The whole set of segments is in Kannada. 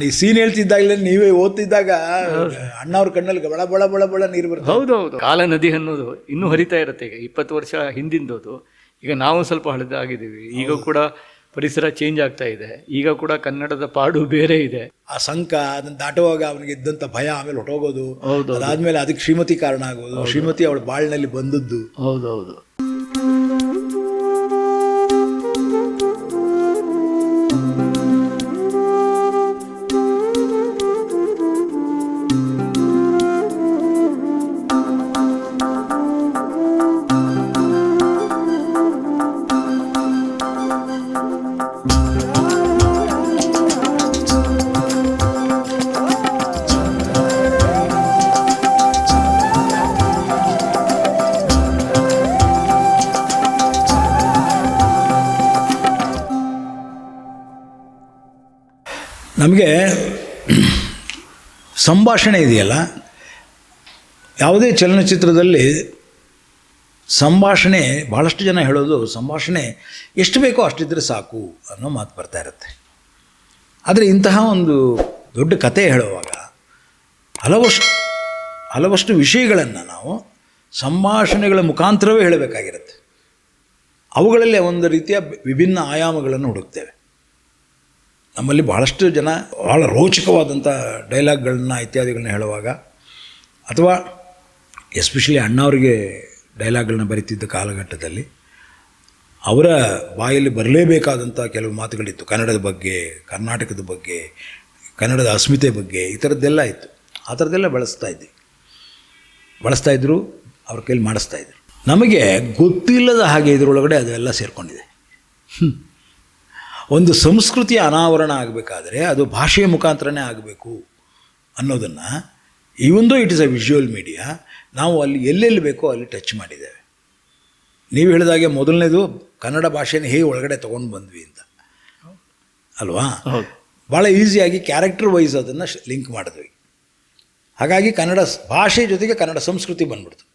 ನಾನು ಈ ಸೀನ್ ಹೇಳ್ತಿದ್ದಾಗಲೇ ನೀವೇ ಓದ್ತಿದ್ದಾಗ ಅಣ್ಣವ್ರ ಕಣ್ಣಲ್ಲಿ ಬಳ ಬಳ ಬಳ ಬಳ ನೀರು ಬರ್ತದೆ. ಹೌದು ಕಾಲ ನದಿ ಅನ್ನೋದು ಇನ್ನೂ ಹರಿತಾ ಇರುತ್ತೆ. ಈಗ ಇಪ್ಪತ್ತು ವರ್ಷ ಹಿಂದಿಂದೋದು. ಈಗ ನಾವು ಸ್ವಲ್ಪ ಹಳೆದಾಗಿದ್ದೀವಿ ಈಗ ಕೂಡ ಪರಿಸರ ಚೇಂಜ್ ಆಗ್ತಾ ಇದೆ. ಈಗ ಕೂಡ ಕನ್ನಡದ ಪಾಡು ಬೇರೆ ಇದೆ. ಆ ಸಂಕ ಅದನ್ನ ದಾಟುವಾಗ ಅವನಿಗೆ ಇದ್ದಂಥ ಭಯ ಆಮೇಲೆ ಹೊಟ್ಟೋಗೋದು ಹೌದು ಅದಾದ್ಮೇಲೆ ಅದಕ್ಕೆ ಶ್ರೀಮತಿ ಕಾರಣ ಆಗೋದು. ಶ್ರೀಮತಿ ಅವಳ ಬಾಳ್ನಲ್ಲಿ ಬಂದದ್ದು. ಹೌದೌದು ನಮಗೆ ಸಂಭಾಷಣೆ ಇದೆಯಲ್ಲ? ಯಾವುದೇ ಚಲನಚಿತ್ರದಲ್ಲಿ ಸಂಭಾಷಣೆ ಭಾಳಷ್ಟು ಜನ ಹೇಳೋದು ಸಂಭಾಷಣೆ ಎಷ್ಟು ಬೇಕೋ ಅಷ್ಟಿದ್ದರೆ ಸಾಕು ಅನ್ನೋ ಮಾತು ಬರ್ತಾ ಇರುತ್ತೆ. ಆದರೆ ಇಂತಹ ಒಂದು ದೊಡ್ಡ ಕತೆ ಹೇಳುವಾಗ ಹಲವಷ್ಟು ಹಲವಷ್ಟು ವಿಷಯಗಳನ್ನು ನಾವು ಸಂಭಾಷಣೆಗಳ ಮುಖಾಂತರವೇ ಹೇಳಬೇಕಾಗಿರುತ್ತೆ. ಅವುಗಳಲ್ಲೇ ಒಂದು ರೀತಿಯ ವಿಭಿನ್ನ ಆಯಾಮಗಳನ್ನು ಹುಡುಕ್ತೇವೆ. ನಮ್ಮಲ್ಲಿ ಬಹಳಷ್ಟು ಜನ ಭಾಳ ರೋಚಕವಾದಂಥ ಡೈಲಾಗ್ಗಳನ್ನ, ಇತ್ಯಾದಿಗಳನ್ನ ಹೇಳುವಾಗ, ಅಥವಾ ಎಸ್ಪೆಷಲಿ ಅಣ್ಣವ್ರಿಗೆ ಡೈಲಾಗ್ಗಳನ್ನ ಬರೀತಿದ್ದ ಕಾಲಘಟ್ಟದಲ್ಲಿ, ಅವರ ಬಾಯಲ್ಲಿ ಬರಲೇಬೇಕಾದಂಥ ಕೆಲವು ಮಾತುಗಳಿತ್ತು. ಕನ್ನಡದ ಬಗ್ಗೆ, ಕರ್ನಾಟಕದ ಬಗ್ಗೆ, ಕನ್ನಡದ ಅಸ್ಮಿತೆ ಬಗ್ಗೆ, ಈ ಥರದ್ದೆಲ್ಲ ಇತ್ತು. ಆ ಥರದ್ದೆಲ್ಲ ಬಳಸ್ತಾ ಇದ್ವಿ ಬಳಸ್ತಾ ಇದ್ದರು ಅವ್ರ ಕೈಲಿ ಮಾಡಿಸ್ತಾ ಇದ್ರು. ನಮಗೆ ಗೊತ್ತಿಲ್ಲದ ಹಾಗೆ ಇದರೊಳಗಡೆ ಅದೆಲ್ಲ ಸೇರಿಕೊಂಡಿದೆ. ಒಂದು ಸಂಸ್ಕೃತಿಯ ಅನಾವರಣ ಆಗಬೇಕಾದ್ರೆ ಅದು ಭಾಷೆಯ ಮುಖಾಂತರನೇ ಆಗಬೇಕು ಅನ್ನೋದನ್ನು ಇವೊಂದು it is a visual media ನಾವು ಅಲ್ಲಿ ಎಲ್ಲೆಲ್ಲಿ ಬೇಕೋ ಅಲ್ಲಿ ಟಚ್ ಮಾಡಿದ್ದೇವೆ. ನೀವು ಹೇಳಿದಾಗೆ ಮೊದಲನೇದು ಕನ್ನಡ ಭಾಷೆನ ಹೇಗೆ ಒಳಗಡೆ ತೊಗೊಂಡು ಬಂದ್ವಿ ಅಂತ. ಅಲ್ವಾ? ಭಾಳ ಈಸಿಯಾಗಿ ಕ್ಯಾರೆಕ್ಟರ್ ವೈಸ್ ಅದನ್ನು ಲಿಂಕ್ ಮಾಡಿದ್ವಿ. ಹಾಗಾಗಿ ಕನ್ನಡ ಭಾಷೆ ಜೊತೆಗೆ ಕನ್ನಡ ಸಂಸ್ಕೃತಿ ಬಂದ್ಬಿಡ್ತು.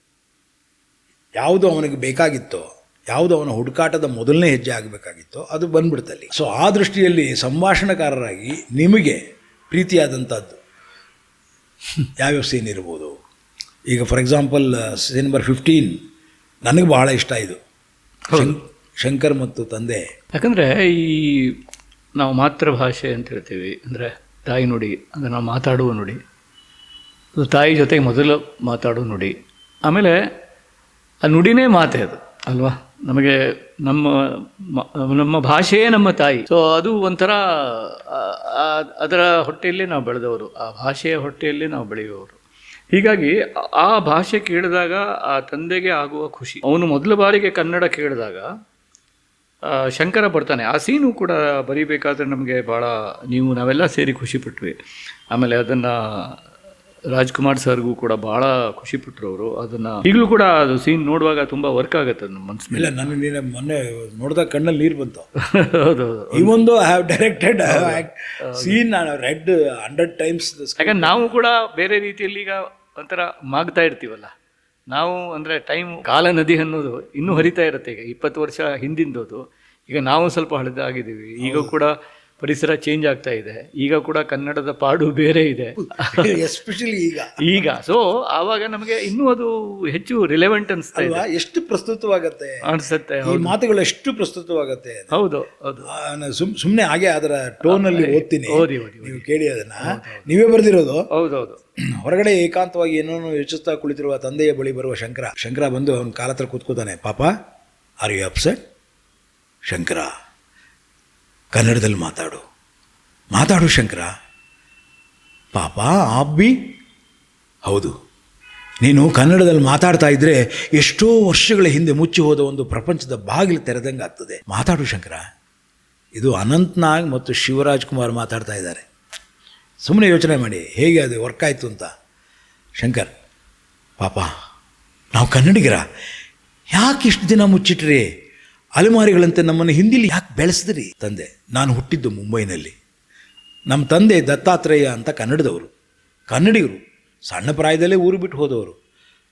ಯಾವುದು ಅವನಿಗೆ ಬೇಕಾಗಿತ್ತೋ ಯಾವುದು ಅವನ ಹುಡುಕಾಟದ ಮೊದಲನೇ ಹೆಜ್ಜೆ ಆಗಬೇಕಾಗಿತ್ತು ಅದು ಬಂದ್ಬಿಡ್ತಲ್ಲಿ. ಸೊ ಆ ದೃಷ್ಟಿಯಲ್ಲಿ ಸಂಭಾಷಣಕಾರರಾಗಿ ನಿಮಗೆ ಪ್ರೀತಿಯಾದಂಥದ್ದು ಯಾವ್ಯಾವ ಸೀನ್ ಇರ್ಬೋದು? ಈಗ for example scene number fifteen ನನಗೆ ಬಹಳ ಇಷ್ಟ ಇದು. ಶಂಕರ್ ಮತ್ತು ತಂದೆ. ಯಾಕಂದರೆ ಈ ನಾವು ಮಾತೃಭಾಷೆ ಅಂತ ಹೇಳ್ತೀವಿ. ಅಂದರೆ ತಾಯಿ ನುಡಿ ಅಂದರೆ ನಾವು ಮಾತಾಡುವ ನುಡಿ. ತಾಯಿ ಜೊತೆಗೆ ಮೊದಲು ಮಾತಾಡುವ ನುಡಿ. ಆಮೇಲೆ ಆ ನುಡಿನೇ ಮಾತೆ ಅದು ಅಲ್ವಾ? ನಮಗೆ ನಮ್ಮ ನಮ್ಮ ಭಾಷೆಯೇ ನಮ್ಮ ತಾಯಿ. ಸೊ ಅದು ಒಂಥರ ಅದರ ಹೊಟ್ಟೆಯಲ್ಲಿ ನಾವು ಬೆಳೆದವರು. ಆ ಭಾಷೆಯ ಹೊಟ್ಟೆಯಲ್ಲಿ ನಾವು ಬೆಳೆಯುವವರು. ಹೀಗಾಗಿ ಆ ಭಾಷೆ ಕೇಳಿದಾಗ ಆ ತಂದೆಗೆ ಆಗುವ ಖುಷಿ. ಅವನು ಮೊದಲ ಬಾರಿಗೆ ಕನ್ನಡ ಕೇಳಿದಾಗ ಶಂಕರ ಬರ್ತಾನೆ. ಆ ಸೀನು ಕೂಡ ಬರೀಬೇಕಾದ್ರೆ ನಮಗೆ ಭಾಳ, ನೀವು ನಾವೆಲ್ಲ ಸೇರಿ ಖುಷಿಪಟ್ವಿ ಆಮೇಲೆ ಅದನ್ನು ರಾಜ್ಕುಮಾರ್ ಸರ್ಗೂ ಕೂಡ ಭಾಳ ಖುಷಿಪಟ್ಟರು ಅವರು ಅದನ್ನು ಈಗಲೂ ಕೂಡ ಅದು ಸೀನ್ ನೋಡುವಾಗ ತುಂಬ ವರ್ಕ್ ಆಗುತ್ತೆ ನಮ್ಮ ಮನಸ್ಸಿನಲ್ಲಿ ಇಲ್ಲ ನನಗೆ ನೀನು ಮೊನ್ನೆ ನೋಡಿದಾಗ ಕಣ್ಣಲ್ಲಿ ನೀರು ಬಂತು. ಹೌದು ಈ ಒಂದು I have directed scene read hundred times ಯಾಕಂದ್ರೆ ನಾವು ಕೂಡ ಬೇರೆ ರೀತಿಯಲ್ಲಿ ಈಗ ಒಂಥರ ಮಾಗ್ತಾ ಇರ್ತೀವಲ್ಲ. ನಾವು ಅಂದರೆ ಟೈಮ್ ಕಾಲ ನದಿ ಅನ್ನೋದು ಇನ್ನೂ ಹರಿತಾ ಇರುತ್ತೆ ಈಗ. ಇಪ್ಪತ್ತು ವರ್ಷ ಹಿಂದಿಂದೋದು. ಈಗ ನಾವು ಸ್ವಲ್ಪ ಹಳೆದಾಗಿದ್ದೀವಿ. ಈಗ ಕೂಡ ಪರಿಸರ ಚೇಂಜ್ ಆಗ್ತಾ ಇದೆ. ಈಗ ಕೂಡ ಕನ್ನಡದ ಪಾಡು ಬೇರೆ ಇದೆ. ಎಸ್ಪೆಷಲಿ ಈಗ. ಈಗ ಸೊ ಆವಾಗ ನಮಗೆ ಇನ್ನೂ ಅದು ಹೆಚ್ಚು ರಿಲೆವೆಂಟ್ ಅನಿಸ್ತಾ ಇದೆ. ಎಷ್ಟು ಪ್ರಸ್ತುತವಾಗತ್ತೆ? ಅನ್ಸುತ್ತೆ ಮಾತುಗಳು ಎಷ್ಟು ಪ್ರಸ್ತುತವಾಗತ್ತೆ ಹೌದು ಹೌದು. ಸುಮ್ಮನೆ ಹಾಗೆ ಅದರ ಟೋನಲ್ಲಿ ಓದ್ತೀನಿ. ಓದಿ ಓದಿ ನೀವು ಕೇಳಿ ಅದನ್ನ. ನೀವೇ ಬರೆದಿರೋದು? ಹೌದೌದು ಹೊರಗಡೆ ಏಕಾಂತವಾಗಿ ಏನೋ ಯೋಚಿಸ್ತಾ ಕುಳಿತಿರುವ ತಂದೆಯ ಬಳಿ ಬರುವ ಶಂಕರ. ಶಂಕರ ಬಂದು ಅವನ ಕಾಲ ಹತ್ರ ಕೂತ್ಕೋತಾನೆ. ಪಾಪ ಆರ್ ಯು ಅಪ್ಸೆಟ್ ಶಂಕರ. ಕನ್ನಡದಲ್ಲಿ ಮಾತಾಡು. ಮಾತಾಡು ಶಂಕರ. ಪಾಪ ಆಬ್ಬಿ. ಹೌದು. ನೀನು ಕನ್ನಡದಲ್ಲಿ ಮಾತಾಡ್ತಾ ಇದ್ರೆ ಎಷ್ಟೋ ವರ್ಷಗಳ ಹಿಂದೆ ಮುಚ್ಚಿ ಹೋದ ಒಂದು ಪ್ರಪಂಚದ ಬಾಗಿಲು ತೆರೆದಂಗೆ ಆಗ್ತದೆ. ಮಾತಾಡು ಶಂಕರ. ಇದು ಅನಂತ್ನಾಗ್ ಮತ್ತು ಶಿವರಾಜ್ ಕುಮಾರ್ ಮಾತಾಡ್ತಾ ಇದ್ದಾರೆ. ಸುಮ್ಮನೆ ಯೋಚನೆ ಮಾಡಿ, ಹೇಗೆ ಅದು ವರ್ಕ್ ಆಯಿತು ಅಂತ. ಶಂಕರ್, ಪಾಪ, ನಾವು ಕನ್ನಡಿಗರ, ಯಾಕೆ ಇಷ್ಟು ದಿನ ಮುಚ್ಚಿಟ್ರಿ? ಅಲೆಮಾರಿಗಳಂತೆ ನಮ್ಮನ್ನು ಹಿಂದಿಲಿ ಯಾಕೆ ಬೆಳೆಸಿದ್ರಿ? ತಂದೆ, ನಾನು ಹುಟ್ಟಿದ್ದು ಮುಂಬೈನಲ್ಲಿ. ನಮ್ಮ ತಂದೆ ದತ್ತಾತ್ರೇಯ ಅಂತ ಕನ್ನಡದವರು. ಕನ್ನಡಿಗರು ಸಣ್ಣ ಪ್ರಾಯದಲ್ಲೇ ಊರು ಬಿಟ್ಟು ಹೋದವರು.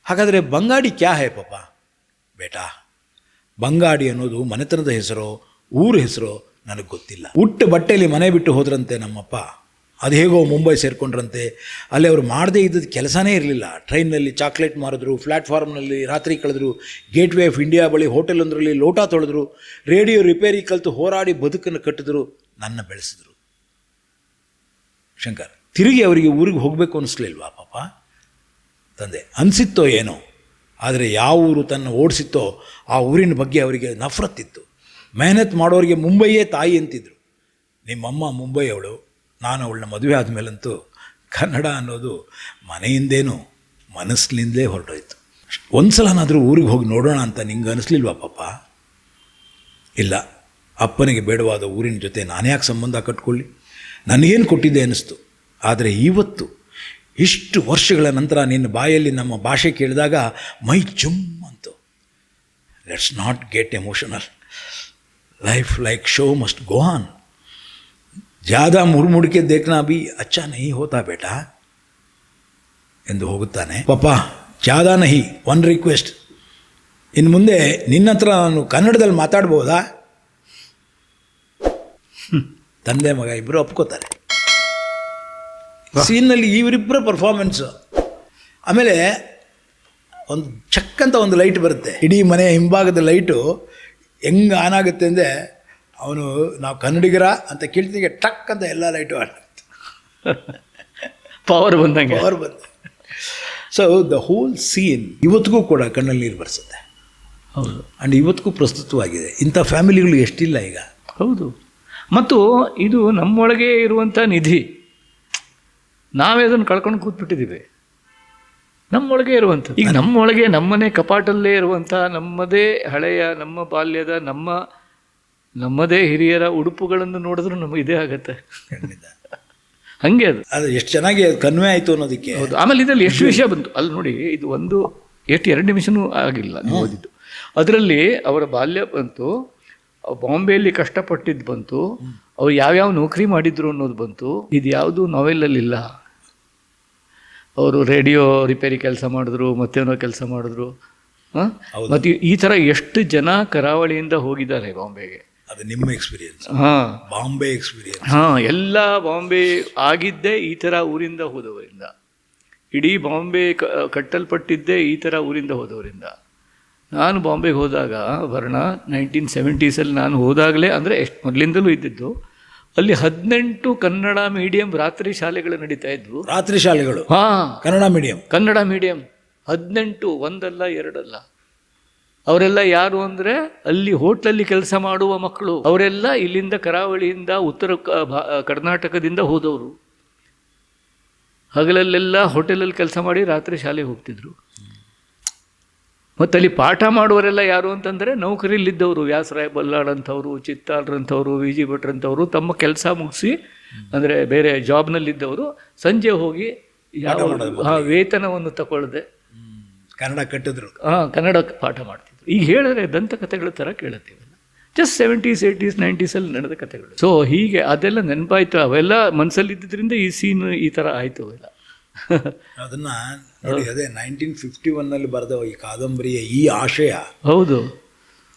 ಹಾಗಾದರೆ ಬಂಗಾಡಿ ಕ್ಯಾ ಹೇ ಪಾಪ? ಬೇಟಾ, ಬಂಗಾಡಿ ಅನ್ನೋದು ಮನೆತನದ ಹೆಸರೋ, ಊರ ಹೆಸರೋ ನನಗೆ ಗೊತ್ತಿಲ್ಲ. ಹುಟ್ಟು ಬಟ್ಟೆಯಲ್ಲಿ ಮನೆ ಬಿಟ್ಟು ಹೋದ್ರಂತೆ ನಮ್ಮಪ್ಪ. ಅದು ಹೇಗೋ ಮುಂಬೈ ಸೇರಿಕೊಂಡ್ರಂತೆ. ಅಲ್ಲಿ ಅವರು ಮಾಡದೇ ಇದ್ದದ್ದು ಕೆಲಸನೇ ಇರಲಿಲ್ಲ. ಟ್ರೈನಲ್ಲಿ ಚಾಕ್ಲೇಟ್ ಮಾರಿದ್ರು ಪ್ಲ್ಯಾಟ್ಫಾರ್ಮ್ನಲ್ಲಿ ರಾತ್ರಿ ಕಳೆದ್ರು ಗೇಟ್ ವೇ ಆಫ್ ಇಂಡಿಯಾ ಬಳಿ ಹೋಟೆಲ್ ಒಂದರಲ್ಲಿ ಲೋಟ ತೊಳೆದ್ರು, ರೇಡಿಯೋ ರಿಪೇರಿ ಕಲಿತು ಹೋರಾಡಿ ಬದುಕನ್ನು ಕಟ್ಟಿದ್ರು, ನನ್ನ ಬೆಳೆಸಿದ್ರು. ಶಂಕರ್, ತಿರುಗಿ ಅವರಿಗೆ ಊರಿಗೆ ಹೋಗಬೇಕು ಅನಿಸ್ಲಿಲ್ವಾ ಪಾಪ? ತಂದೆ, ಅನಿಸಿತ್ತೋ ಏನೋ? ಆದರೆ ಯಾವ ಊರು ತನ್ನ ಓಡಿಸಿತ್ತೋ ಆ ಊರಿನ ಬಗ್ಗೆ ಅವರಿಗೆ ನಫರತ್ತಿತ್ತು ಮೆಹನತ್ ಮಾಡೋರಿಗೆ ಮುಂಬೈಯೇ ತಾಯಿ ಅಂತಿದ್ರು. ನಿಮ್ಮಮ್ಮ ಮುಂಬೈಯವಳು. ನಾನು ಅವಳನ್ನ ಮದುವೆ ಆದಮೇಲಂತೂ ಕನ್ನಡ ಅನ್ನೋದು ಮನೆಯಿಂದೇನು ಮನಸ್ಸಿನಿಂದಲೇ ಹೊರಟೋಯ್ತು. ಒಂದು ಸಲನಾದರೂ ಊರಿಗೆ ಹೋಗಿ ನೋಡೋಣ ಅಂತ ನಿಂಗೆ ಅನಿಸ್ಲಿಲ್ವಾ ಪಾಪ? ಇಲ್ಲ. ಅಪ್ಪನಿಗೆ ಬೇಡವಾದ ಊರಿನ ಜೊತೆ ನಾನ್ಯಾಕೆ ಸಂಬಂಧ ಕಟ್ಕೊಳ್ಳಿ? ನನಗೇನು ಕೊಟ್ಟಿದ್ದೆ ಅನ್ನಿಸ್ತು ಆದರೆ ಇವತ್ತು ಇಷ್ಟು ವರ್ಷಗಳ ನಂತರ ನಿನ್ನ ಬಾಯಲ್ಲಿ ನಮ್ಮ ಭಾಷೆ ಕೇಳಿದಾಗ ಮೈ ಚುಮ್ ಅಂತು. Let's not get emotional life like show must go on ಜಾದಾ ಮುರು ಮುಡಿಕೆ ದೇಖನಾ ಬಿ ಅಚ್ಚ ನಹಿ ಹೋತಾ ಬೇಟಾ? ಎಂದು ಹೋಗುತ್ತಾನೆ. ಪಾಪ ಜಾದಾ ನಹಿ ಒನ್ ರಿಕ್ವೆಸ್ಟ್ ಇನ್ನು ಮುಂದೆ ನಿನ್ನ ಹತ್ರ ನಾನು ಕನ್ನಡದಲ್ಲಿ ಮಾತಾಡ್ಬೋದಾ? ತಂದೆ ಮಗ ಇಬ್ಬರು ಒಪ್ಕೋತಾರೆ. ಸೀನಲ್ಲಿ ಇವರಿಬ್ಬರ ಪರ್ಫಾರ್ಮೆನ್ಸು ಆಮೇಲೆ ಒಂದು ಚಕ್ಕಂತ ಒಂದು ಲೈಟ್ ಬರುತ್ತೆ. ಇಡೀ ಮನೆಯ ಹಿಂಭಾಗದ ಲೈಟು ಹೆಂಗೆ ಆನ್ ಆಗುತ್ತೆ ಅಂದರೆ ಅವನು ನಾವು ಕನ್ನಡಿಗರ ಅಂತ ಕೇಳ್ತಿಗೆ ಟಕ್ ಅಂತ ಎಲ್ಲ ಲೈಟು ಆಡ್ತು ಪವರ್ ಬಂದಂಗೆ. ಪವರ್ ಬಂದ. ಸೊ ದ ಹೋಲ್ ಸೀನ್ ಇವತ್ತಿಗೂ ಕೂಡ ಕಣ್ಣಲ್ಲಿ ನೀರು ಬರ್ಸುತ್ತೆ. ಹೌದು. ಆ್ಯಂಡ್ ಇವತ್ತಿಗೂ ಪ್ರಸ್ತುತವಾಗಿದೆ. ಇಂಥ ಫ್ಯಾಮಿಲಿಗಳು ಎಷ್ಟಿಲ್ಲ ಈಗ. ಹೌದು. ಮತ್ತು ಇದು ನಮ್ಮೊಳಗೆ ಇರುವಂಥ ನಿಧಿ. ನಾವೇ ಅದನ್ನು ಕಳ್ಕೊಂಡು ಕೂತ್ಬಿಟ್ಟಿದ್ದೀವಿ. ನಮ್ಮೊಳಗೆ ಇರುವಂಥ ಈಗ ನಮ್ಮೊಳಗೆ ನಮ್ಮನೆ ಕಪಾಟಲ್ಲೇ ಇರುವಂಥ ನಮ್ಮದೇ ಹಳೆಯ ನಮ್ಮ ಬಾಲ್ಯದ ನಮ್ಮ ನಮ್ಮದೇ ಹಿರಿಯರ ಉಡುಪುಗಳನ್ನು ನೋಡಿದ್ರೂ ನಮಗೆ ಇದೇ ಆಗತ್ತೆ. ಖಂಡಿತ. ಹಂಗೆ ಅದು. ಅದು ಎಷ್ಟು ಚೆನ್ನಾಗಿ ಕನ್ವೆ ಆಯಿತು ಅನ್ನೋದಕ್ಕೆ. ಹೌದು. ಆಮೇಲೆ ಇದರಲ್ಲಿ ಎಷ್ಟು ವಿಷಯ ಬಂತು? ಅಲ್ಲಿ ನೋಡಿ ಇದು ಒಂದು ಎಷ್ಟು ಎರಡು ನಿಮಿಷನೂ ಆಗಿಲ್ಲ ನೀವು ಓದಿದ್ದು. ಅದರಲ್ಲಿ ಅವರ ಬಾಲ್ಯ ಬಂತು ಬಾಂಬೆಯಲ್ಲಿ ಕಷ್ಟಪಟ್ಟಿದ್ದು ಬಂತು ಅವ್ರು ಯಾವ್ಯಾವ ನೌಕರಿ ಮಾಡಿದ್ರು ಅನ್ನೋದು ಬಂತು. ಇದು ಯಾವುದು ನಾವೆಲ್ಲಲ್ಲಿಲ್ಲ ಅವರು ರೇಡಿಯೋ ರಿಪೇರಿ ಕೆಲಸ ಮಾಡಿದ್ರು ಮತ್ತೇನೋ ಕೆಲಸ ಮಾಡಿದ್ರು. ಹಾಂ? ಮತ್ತು ಈ ಥರ ಎಷ್ಟು ಜನ ಕರಾವಳಿಯಿಂದ ಹೋಗಿದ್ದಾರೆ ಬಾಂಬೆಗೆ. ಅದು ನಿಮ್ಮ ಎಕ್ಸ್ಪೀರಿಯನ್ಸ್ ಹಾಂ. ಬಾಂಬೆ ಎಕ್ಸ್ಪೀರಿಯನ್ಸ್ ಹಾಂ ಎಲ್ಲ ಬಾಂಬೆ ಆಗಿದ್ದೇ ಈ ಥರ ಊರಿಂದ ಹೋದವರಿಂದ. ಇಡೀ ಬಾಂಬೆ ಕಟ್ಟಲ್ಪಟ್ಟಿದ್ದೇ ಈ ಥರ ಊರಿಂದ ಹೋದವರಿಂದ. ನಾನು ಬಾಂಬೆಗೆ ಹೋದಾಗ ವರ್ಣ ನೈನ್ಟೀನ್ ಸೆವೆಂಟೀಸಲ್ಲಿ ನಾನು ಹೋದಾಗಲೇ ಅಂದರೆ ಎಷ್ಟು ಮೊದಲಿಂದಲೂ ಇದ್ದಿದ್ದು ಅಲ್ಲಿ ಹದಿನೆಂಟು ಕನ್ನಡ ಮೀಡಿಯಂ ರಾತ್ರಿ ಶಾಲೆಗಳು ನಡೀತಾ ಇದ್ವು. ರಾತ್ರಿ ಶಾಲೆಗಳು? ಹಾಂ. ಕನ್ನಡ ಮೀಡಿಯಂ ಕನ್ನಡ ಮೀಡಿಯಂ ಹದಿನೆಂಟು ಒಂದಲ್ಲ ಎರಡಲ್ಲ. ಅವರೆಲ್ಲ ಯಾರು ಅಂದರೆ ಅಲ್ಲಿ ಹೋಟ್ಲಲ್ಲಿ ಕೆಲಸ ಮಾಡುವ ಮಕ್ಕಳು. ಅವರೆಲ್ಲ ಇಲ್ಲಿಂದ ಕರಾವಳಿಯಿಂದ ಉತ್ತರ ಕರ್ನಾಟಕದಿಂದ ಹೋದವರು. ಹಗಲಲ್ಲೆಲ್ಲ ಹೋಟೆಲಲ್ಲಿ ಕೆಲಸ ಮಾಡಿ ರಾತ್ರಿ ಶಾಲೆಗೆ ಹೋಗ್ತಿದ್ರು. ಮತ್ತು ಅಲ್ಲಿ ಪಾಠ ಮಾಡುವರೆಲ್ಲ ಯಾರು ಅಂತಂದರೆ ನೌಕರಿಲಿದ್ದವರು ವ್ಯಾಸರಾಯ ಬಲ್ಲಾಳ್ ಅಂಥವ್ರು ಚಿತ್ತಾಳ್ರಂಥವ್ರು ವಿ ಜಿ ಭಟ್ರಂಥವ್ರು ತಮ್ಮ ಕೆಲಸ ಮುಗಿಸಿ ಅಂದರೆ ಬೇರೆ ಜಾಬ್ನಲ್ಲಿದ್ದವರು. ಸಂಜೆ ಹೋಗಿ ಯಾವ ವೇತನವನ್ನು ತಗೊಳ್ಳದೆ ಕನ್ನಡ ಕಟ್ಟಿದ್ರು. ಹಾಂ ಕನ್ನಡ ಪಾಠ ಮಾಡ್ತಿದ್ರು. ಈಗ ಹೇಳಿದ್ರೆ ದಂತಕಥೆಗಳ ಥರ ಕೇಳುತ್ತೀವಿ. ಜಸ್ಟ್ ಸೆವೆಂಟೀಸ್ ಏಯ್ಟೀಸ್ ನೈಂಟೀಸಲ್ಲಿ ನಡೆದ ಕಥೆಗಳು. ಸೊ ಹೀಗೆ ಅದೆಲ್ಲ ನೆನಪಾಯ್ತು. ಅವೆಲ್ಲ ಮನಸ್ಸಲ್ಲಿ ಇದ್ದಿದ್ದರಿಂದ ಈ ಸೀನ್ ಈ ಥರ ಆಯಿತು ಅವೆಲ್ಲ. ಅದನ್ನ ನೋಡಿ ಅದೇ ನೈನ್ಟೀನ್ ಫಿಫ್ಟಿ ಒನ್ನಲ್ಲಿ ಬರೆದ ಈ ಕಾದಂಬರಿಯ ಈ ಆಶಯ. ಹೌದು.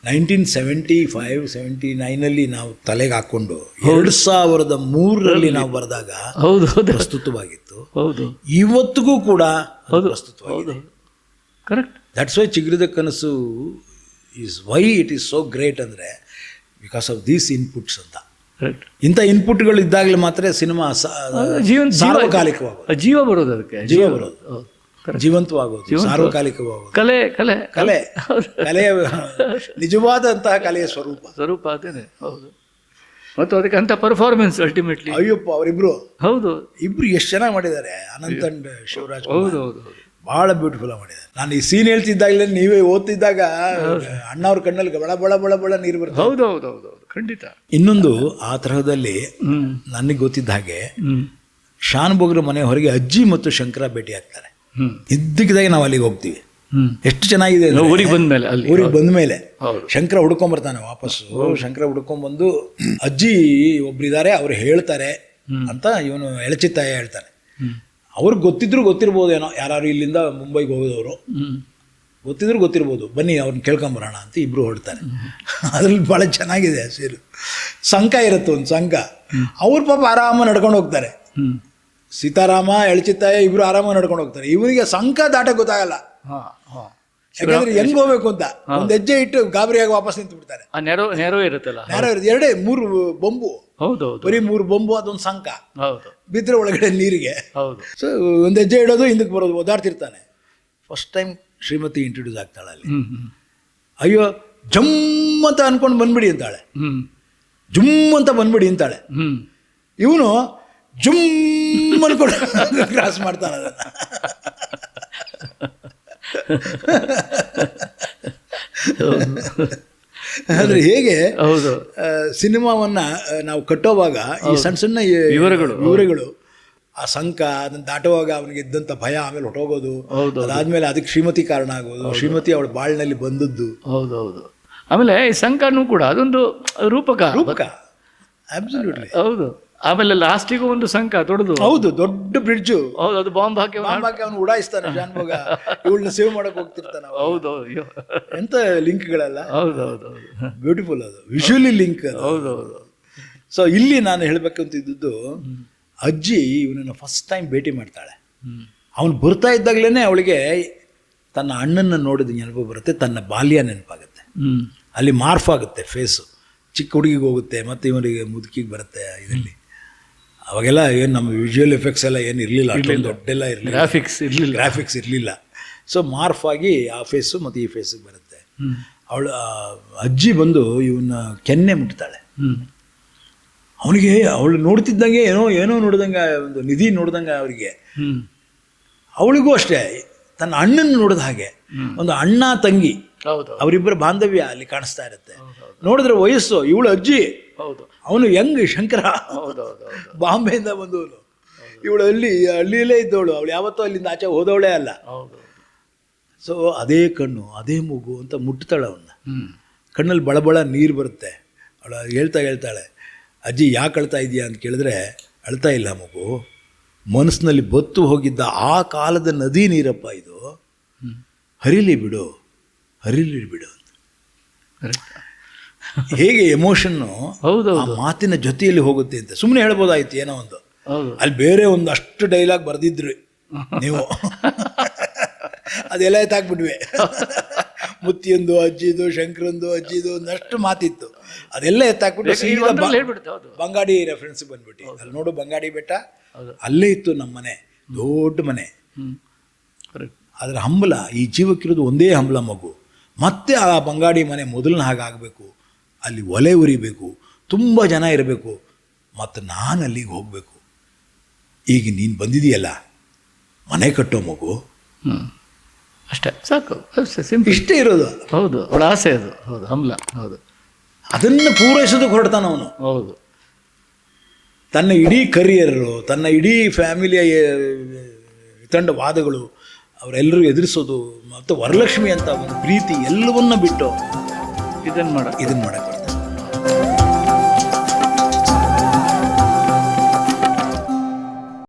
ನೈನ್ಟೀನ್ ಸೆವೆಂಟಿ ಫೈವ್ ಸೆವೆಂಟಿ ನೈನಲ್ಲಿ ನಾವು ತಲೆಗೆ ಹಾಕ್ಕೊಂಡು ಎರಡು ಸಾವಿರದ ಮೂರರಲ್ಲಿ ನಾವು ಬರೆದಾಗ ಹೌದು ಹೌದು. ಪ್ರಸ್ತುತವಾಗಿತ್ತು. ಹೌದು. ಇವತ್ತಿಗೂ ಕೂಡ ಹೌದು. ಪ್ರಸ್ತುತವಾಗಿದೆ. ಕರೆಕ್ಟ್ ದಟ್ಸ್ ವೈ ಚಿಗುರಿದ ಕನಸು is why it is so great ಅಂದರೆ ಬಿಕಾಸ್ ಆಫ್ ದೀಸ್ ಇನ್ಪುಟ್ಸ್ ಅಂತ. ಇಂಥ ಇನ್ಪುಟ್ಗಳು ಇದ್ದಾಗಲೇ ಮಾತ್ರ ಸಿನಿಮಾ ಜೀವನ ಸಾರ್ವಕಾಲಿಕವಾಗೋದು. ಜೀವ ಬರೋದು ಅದಕ್ಕೆ. ಜೀವ ಬರೋದು. ಸಾರ್ವಕಾಲಿಕವಾಗುವುದು ಜೀವಂತವಾಗೋದು ಸಾರ್ವಕಾಲಿಕವಾಗೋದು. ಕಲೆ ಕಲೆ. ಕಲೆ. ಕಲೆಯ ನಿಜವಾದಂತಹ ಕಲೆಯ ಸ್ವರೂಪ. ಸ್ವರೂಪ ಅದೇನೆ. ಹೌದು. ಮತ್ತು ಅದಕ್ಕೆ ಅಂತ ಪರ್ಫಾರ್ಮೆನ್ಸ್ ಅಲ್ಟಿಮೇಟ್ಲಿ ಅಯ್ಯಪ್ಪ ಅವರಿಬ್ರು. ಹೌದು. ಇಬ್ರು ಎಷ್ಟು ಚೆನ್ನಾಗಿ ಮಾಡಿದ್ದಾರೆ. ಅನಂತ್ ಅಂಡ್ ಶಿವರಾಜ್ ಹೌದು ಹೌದು ಹೌದು. ಭಾಳ ಬ್ಯೂಟಿಫುಲ್ ಆಗಿ ಮಾಡಿದ್ದಾರೆ ನಾನು ಈ ಸೀನ್ ಹೇಳ್ತಿದ್ದಾಗಲೇ ನೀವೇ ಓದ್ತಿದ್ದಾಗ ಅಣ್ಣವ್ರ ಕಣ್ಣಲ್ಲಿ ಬಳ ಬಳ ಬಳ ಬಳ ನೀರು ಬರ್ತದೆ ಹೌದು ಹೌದು ಹೌದು ಖಂಡಿತ. ಇನ್ನೊಂದು ಆ ತರಹದಲ್ಲಿ ನನಗೆ ಗೊತ್ತಿದ್ದ ಹಾಗೆ ಶಾನ್ ಬೋಗ್ರ ಮನೆ ಹೊರಗೆ ಅಜ್ಜಿ ಮತ್ತು ಶಂಕರ ಭೇಟಿ ಆಗ್ತಾರೆ. ಇದ್ದಕ್ಕಿದ್ದಾಗೆ ನಾವು ಅಲ್ಲಿಗೆ ಹೋಗ್ತೀವಿ. ಎಷ್ಟು ಚೆನ್ನಾಗಿದೆ ಊರಿಗೆ ಬಂದ ಮೇಲೆ ಊರಿಗೆ ಬಂದ ಮೇಲೆ ಹೌದು. ಶಂಕರ ಹುಡ್ಕೊಂಬರ್ತಾನೆ ವಾಪಸ್ಸು. ಶಂಕರ ಹುಡ್ಕೊಂಬಂದು ಅಜ್ಜಿ ಒಬ್ರಿದ್ದಾರೆ ಅವ್ರು ಹೇಳ್ತಾರೆ ಅಂತ ಇವನು ಎಳಚಿತ್ತಾಯ ಹೇಳ್ತಾನೆ. ಅವ್ರಿಗೆ ಗೊತ್ತಿದ್ರು ಗೊತ್ತಿರ್ಬೋದೇನೋ ಯಾರು ಇಲ್ಲಿಂದ ಮುಂಬೈಗೆ ಹೋಗೋದವರು. ಗೊತ್ತಿದ್ರು ಗೊತ್ತಿರ್ಬೋದು. ಬನ್ನಿ ಅವ್ರನ್ನ ಕೇಳ್ಕೊಂಬರೋಣ ಅಂತ ಇಬ್ಬರು ಹೊಡ್ತಾರೆ ಅದ್ರಲ್ಲಿ ಭಾಳ ಚೆನ್ನಾಗಿದೆ ಸೀರು. ಸಂಕ ಇರುತ್ತೆ ಒಂದು ಸಂಕ. ಅವ್ರ ಪಾಪ ಆರಾಮ ನಡ್ಕೊಂಡು ಹೋಗ್ತಾರೆ. ಸೀತಾರಾಮ ಎಳಚಿತ್ತಾಯ ಇಬ್ಬರು ಆರಾಮಾಗಿ ನಡ್ಕೊಂಡು ಹೋಗ್ತಾರೆ. ಇವನಿಗೆ ಸಂಕ ದಾಟ ಗೊತ್ತಾಗಲ್ಲ. ಹಾಂ ಹಾಂ. ಯಾಕಂದ್ರೆ ಹೆಂಗ್ ಹೋಗ್ಬೇಕು ಅಂತ? ಒಂದ್ ಹೆಜ್ಜೆ ಇಟ್ಟು ಗಾಬರಿಯಾಗಿ ವಾಪಸ್ ನಿಂತು ಬಿಡ್ತಾರೆ ಆ ನೆರೋ ನೆರೋ ಇರುತ್ತಲ್ಲ? ಯಾರೋ ಇರುತ್ತೆ. ಎರಡೇ ಮೂರು ಬೊಂಬು. ಹೌದು ಬರೀ ಮೂರು ಬೊಂಬು ಅದೊಂದು ಸಂಕ. ಹೌದು. ಬಿದ್ರೆ ಒಳಗಡೆ ನೀರಿಗೆ. ಹೌದು. ಸೊ ಒಂದು ಹೆಜ್ಜೆ ಇಡೋದು ಹಿಂದಕ್ಕೆ ಬರೋದು ಓದಾಡ್ತಿರ್ತಾನೆ. ಫಸ್ಟ್ ಟೈಮ್ ಶ್ರೀಮತಿ ಇಂಟ್ರೊಡ್ಯೂಸ್ ಆಗ್ತಾಳೆ ಅಲ್ಲಿ. ಅಯ್ಯೋ ಜಮ್ ಅಂತ ಅನ್ಕೊಂಡು ಬಂದ್ಬಿಡಿ ಅಂತಾಳೆ. ಜುಮ್ ಅಂತ ಬಂದ್ಬಿಡಿ ಅಂತಾಳೆ. ಇವನು ಜುಮ್ ಅನ್ಕೊಂಡು ಕ್ರಾಸ್ ಮಾಡ್ತಾನೆ ಅದನ್ನ. ಅಂದ್ರೆ ಹೇಗೆ ಹೌದು. ಸಿನಿಮಾವನ್ನ ನಾವು ಕಟ್ಟೋವಾಗ ಈ ಸಣ್ಣ ಸಣ್ಣ ವಿವರಗಳು. ವಿವರಗಳು ಆ ಸಂಕ ಅದನ್ನ ದಾಟುವಾಗ ಅವನಿಗೆ ಇದ್ದಂಥ ಭಯ ಆಮೇಲೆ ಹೊಟ್ಟೋಗೋದು ಹೌದು. ಅದಾದ್ಮೇಲೆ ಅದಕ್ಕೆ ಶ್ರೀಮತಿ ಕಾರಣ ಆಗೋದು ಶ್ರೀಮತಿ ಅವಳ ಬಾಳಿನಲ್ಲಿ ಬಂದದ್ದು. ಹೌದು ಹೌದು. ಆಮೇಲೆ ಈ ಸಂಕನೂ ಕೂಡ ಅದೊಂದು ರೂಪಕ. ರೂಪಕ. ಅಬ್ಸಲ್ಯೂಟ್ಲಿ ಹೌದು. ಆಮೇಲೆ ಲಾಸ್ಟಿಗೂ ಒಂದು ಸಂಕ ದೊಡ್ಡದು ಹೌದು ದೊಡ್ಡ ಬ್ರಿಡ್ಜ್ ಹೌದು ಅದು ಬಾಂಬ್ ಹಾಕಿ ಹಾಕಿ ಅವನು ಉಡಾಯಿಸ್ತಾನೆ ಜಾನ್ಭೋಗ ಇವಳನ್ನ ಸೇವ್ ಮಾಡಕ್ ಹೋಗ್ತಿರ್ತಾನೆ ಹೌದು ಅಯ್ಯೋ. ಎಂತ ಲಿಂಕ್ಗಳೆಲ್ಲ? ಹೌದು ಹೌದು ಹೌದು. ಬ್ಯೂಟಿಫುಲ್ ಅದು. ವಿಶುವಲಿ ಲಿಂಕ್ ಹೌದು ಹೌದು ಸೊ ಇಲ್ಲಿ ನಾನು ಹೇಳ್ಬೇಕಂತಿದ್ದು ಅಜ್ಜಿ ಇವನನ್ನು ಫಸ್ಟ್ ಟೈಮ್ ಭೇಟಿ ಮಾಡ್ತಾಳೆ. ಅವನು ಬರ್ತಾ ಇದ್ದಾಗಲೇ ಅವಳಿಗೆ ತನ್ನ ಅಣ್ಣನ ನೋಡಿದ ನೆನಪು ಬರುತ್ತೆ ತನ್ನ ಬಾಲ್ಯ ನೆನಪಾಗುತ್ತೆ. ಅಲ್ಲಿ ಮಾರ್ಫ್ ಆಗುತ್ತೆ ಫೇಸು ಚಿಕ್ಕ ಹುಡುಗಿಗೆ ಹೋಗುತ್ತೆ ಮತ್ತು ಇವನಿಗೆ ಮುದುಕಿಗೆ ಬರುತ್ತೆ ಇದರಲ್ಲಿ. ಅವಾಗೆಲ್ಲ ಏನು ನಮ್ಮ ವಿಜುವಲ್ ಎಫೆಕ್ಟ್ಸ್ ಎಲ್ಲ ಏನು ಇರಲಿಲ್ಲ ದೊಡ್ಡೆಲ್ಲ ಇರಲಿಲ್ಲ. ಗ್ರಾಫಿಕ್ಸ್ ಇರಲಿಲ್ಲ. ಗ್ರಾಫಿಕ್ಸ್ ಇರಲಿಲ್ಲ. ಸೊ ಮಾರ್ಫ್ ಆಗಿ ಆ ಫೇಸು ಮತ್ತು ಈ ಫೇಸಿಗೆ ಬರುತ್ತೆ. ಅವಳು ಅಜ್ಜಿ ಬಂದು ಇವನ್ನ ಕೆನ್ನೆ ಮುಟ್ತಾಳೆ. ಅವನಿಗೆ ಅವಳು ನೋಡ್ತಿದ್ದಂಗೆ ಏನೋ ಏನೋ ನೋಡ್ದಂಗೆ ಒಂದು ನಿಧಿ ನೋಡ್ದಂಗೆ ಅವರಿಗೆ. ಅವಳಿಗೂ ಅಷ್ಟೇ ತನ್ನ ಅಣ್ಣನ ನೋಡಿದ ಹಾಗೆ. ಒಂದು ಅಣ್ಣ ತಂಗಿ. ಹೌದು. ಅವರಿಬ್ಬರ ಬಾಂಧವ್ಯ ಅಲ್ಲಿ ಕಾಣಿಸ್ತಾ ಇರುತ್ತೆ. ನೋಡಿದ್ರೆ ವಯಸ್ಸು ಇವಳು ಅಜ್ಜಿ. ಹೌದು. ಅವನು ಯಂಗ್ ಶಂಕರ. ಹೌದು ಹೌದು ಹೌದು ಬಾಂಬೆಯಿಂದ ಬಂದವನು. ಇವಳು ಅಲ್ಲಿ ಹಳ್ಳಿಯಲ್ಲೇ ಇದ್ದವಳು. ಅವಳು ಯಾವತ್ತೂ ಅಲ್ಲಿಂದ ಆಚೆ ಹೋದವಳೇ ಅಲ್ಲ. ಹೌದು. ಸೊ ಅದೇ ಕಣ್ಣು ಅದೇ ಮೂಗು ಅಂತ ಮುಟ್ತಾಳೆ ಅವನ್ನ. ಕಣ್ಣಲ್ಲಿ ಬಳಬಳ ನೀರು ಬರುತ್ತೆ. ಅವಳು ಹೇಳ್ತಾ ಹೇಳ್ತಾಳೆ ಅಜ್ಜಿ ಯಾಕೆ ಅಳ್ತಾ ಇದೆಯಾ ಅಂತ ಕೇಳಿದ್ರೆ ಅಳ್ತಾ ಇಲ್ಲ ಮಗು. ಮನಸ್ಸಿನಲ್ಲಿ ಬತ್ತು ಹೋಗಿದ್ದ ಆ ಕಾಲದ ನದಿ ನೀರಪ್ಪ ಇದು. ಹರಿಲಿ ಬಿಡು. ಹರಿಲಿ ಬಿಡು ಅಂತ. ಕರೆಕ್ಟ್ ಹೇಗೆ ಎಮೋಷನ್ನು ಹೌದು ಆ ಮಾತಿನ ಜೊತೆಯಲ್ಲಿ ಹೋಗುತ್ತೆ ಅಂತ. ಸುಮ್ಮನೆ ಹೇಳ್ಬೋದಾಯ್ತು ಏನೋ ಒಂದು. ಅಲ್ಲಿ ಬೇರೆ ಒಂದಷ್ಟು ಡೈಲಾಗ್ ಬರೆದಿದ್ರಿ. ನೀವು. ಅದೆಲ್ಲ ಎತ್ತಾಕ್ಬಿಟ್ವಿ ಮುತ್ತಿಯೊಂದು ಅಜ್ಜಿದು ಶಂಕರಂದು ಅಜ್ಜಿದು ಒಂದಷ್ಟು ಮಾತಿತ್ತು. ಅದೆಲ್ಲ ಎತ್ತಾಕ್ಬಿಟ್ಟು ಬಂಗಾಡಿ ರೆಫರೆನ್ಸ್ ಬಂದ್ಬಿಟ್ಟು. ಅಲ್ಲಿ ನೋಡು ಬಂಗಾಡಿ ಬೆಟ್ಟ. ಅಲ್ಲೇ ಇತ್ತು ನಮ್ಮ ಮನೆ. ದೊಡ್ಡ ಮನೆ. ಆದ್ರೆ ಹಂಬಲ ಈ ಜೀವಕ್ಕಿರೋದು ಒಂದೇ ಹಂಬಲ ಮಗು. ಮತ್ತೆ ಆ ಬಂಗಾಡಿ ಮನೆ ಮೊದಲನ ಹಾಗೆ ಆಗಬೇಕು ಅಲ್ಲಿ ಒಲೆ ಉರಿಬೇಕು ತುಂಬ ಜನ ಇರಬೇಕು ಮತ್ತು ನಾನು ಅಲ್ಲಿಗೆ ಹೋಗಬೇಕು. ಈಗ ನೀನು ಬಂದಿದೆಯಲ್ಲ ಮನೆ ಕಟ್ಟೋ ಮಗು? ಅಷ್ಟೇ ಸಾಕು. ಸಿಂಪಲ್ ಇಷ್ಟೇ ಇರೋದು. ಹೌದು ಅವಳ ಆಸೆ ಅದು. ಹೌದು ಹಂಬಲ ಹೌದು. ಅದನ್ನು ಪೂರೈಸೋದಕ್ಕೆ ಹೊರಡ್ತಾನ ಅವನು. ಹೌದು. ತನ್ನ ಇಡೀ ಕರಿಯರು ತನ್ನ ಇಡೀ ಫ್ಯಾಮಿಲಿಯ ತಂಡ ವಾದಗಳು ಅವರೆಲ್ಲರೂ ಎದುರಿಸೋದು ಮತ್ತು ವರಲಕ್ಷ್ಮಿ ಅಂತ ಒಂದು ಪ್ರೀತಿ ಎಲ್ಲವನ್ನ ಬಿಟ್ಟು ಇದನ್ನು ಮಾಡ. ಇದನ್ನು ಮಾಡಕ್ಕೆ ಬರ್ತಾನೆ